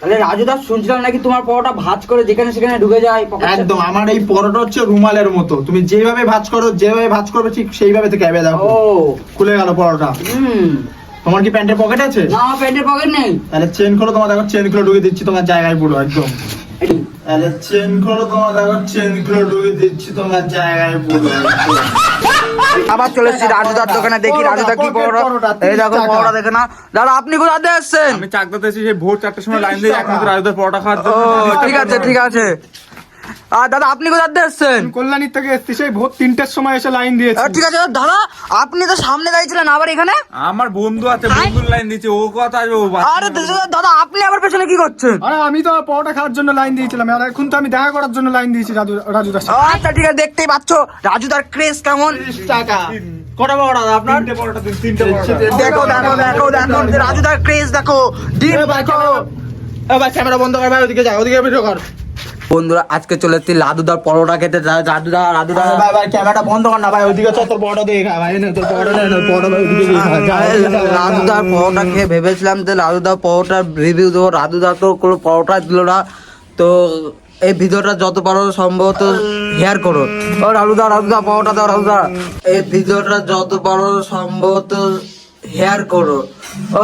তাহলে রাজুদা শুনছিলাম নাকি তোমার পরোটা ভাজ করে যেখানে সেখানে ঢুকে যায় একদম আমার এই পরোটা হচ্ছে রুমালের মতো। তুমি যেভাবে ভাজ করো যেভাবে ভাজ করবে ঠিক সেইভাবে থেকে যাবে দেখো। ও। খুলে গেল পরোটা। হুম। তোমার কি প্যান্টের পকেট আছে? না প্যান্টের পকেট নেই। তাহলে চেন খোলো তোমার দেখো চেন খুলে ঢুকে দিচ্ছি তোমার জায়গায় পুরো একদম। তাহলে চেন খোলো তোমার দেখো চেন খুলে ঢুকে দিচ্ছি তোমার জায়গায় পুরো একদম। আবার চলে এসেছি রাজুদার দোকানে দেখি রাজুদা কি বড় পরোটা এই দেখো 30 পরোটা দেখে না। দাদা আপনি কোথা থেকে এসেছেন? আমি চাকদাতে এসেছি সেই ভোর চারটার সময় লাইন দিয়ে একমাত্র রাজুদার পরোটা খাওয়ার জন্য। ঠিক আছে ঠিক আছে। আর দাদা আপনি কোথা থেকে এসেছেন? কল্যাণীর থেকে এসছি সেই ভোর তিনটের সময় এসে লাইন দিয়েছি ঠিক আছে দাদা আপনি তো সামনে দাঁড়িয়েছিলেন আবার এখানে? আমার বন্ধু আছে বন্ধুর লাইন দিচ্ছে ও কথা আসবে ও আরে দাদা, আপনি আবার পেছনে কি করছেন? আরে আমি তো পরোটা খাওয়ার জন্য লাইন দিয়েছিলাম। আর এখন তো আমি দেখা করার জন্য লাইন দিয়েছি রাজু রাজুদার সাথে। আচ্ছা ঠিক আছে দেখতেই পাচ্ছ রাজুদার ক্রেজ কেমন? 30 টাকা কটা পরোটা আপনার? তিনটে পরোটা তিনটে পরোটা। দেখো দেখো দেখো দেখো রাজুদার ক্রেজ দেখো। ডিম দেখো। ক্যামেরা বন্ধ কর ভাই ওদিকে যা ওদিকে ভিডিও কর। বন্ধুরা আজকে চলে এসেছি লাদুদার পরোটা খেতে। রাজুদা রাজুদা ভাই ভাই ক্যামেরাটা বন্ধ কর না ভাই চল তোর পরোটা দিয়ে খা ভাই নে তোর পরোটা নে তোর পরোটা ভাই রাজুদার পরোটা খেয়ে ভেবেছিলাম যে রাজুদার পরোটার রিভিউ দেবো রাজুদা তো কোনো পরোটা দিল না। তো এই ভিডিওটা যত পারো সম্ভবত শেয়ার করো। ও রাজুদা রাজুদা পরোটা দাও রাজুদা এই ভিডিওটা যত পারো সম্ভবত শেয়ার করো। ও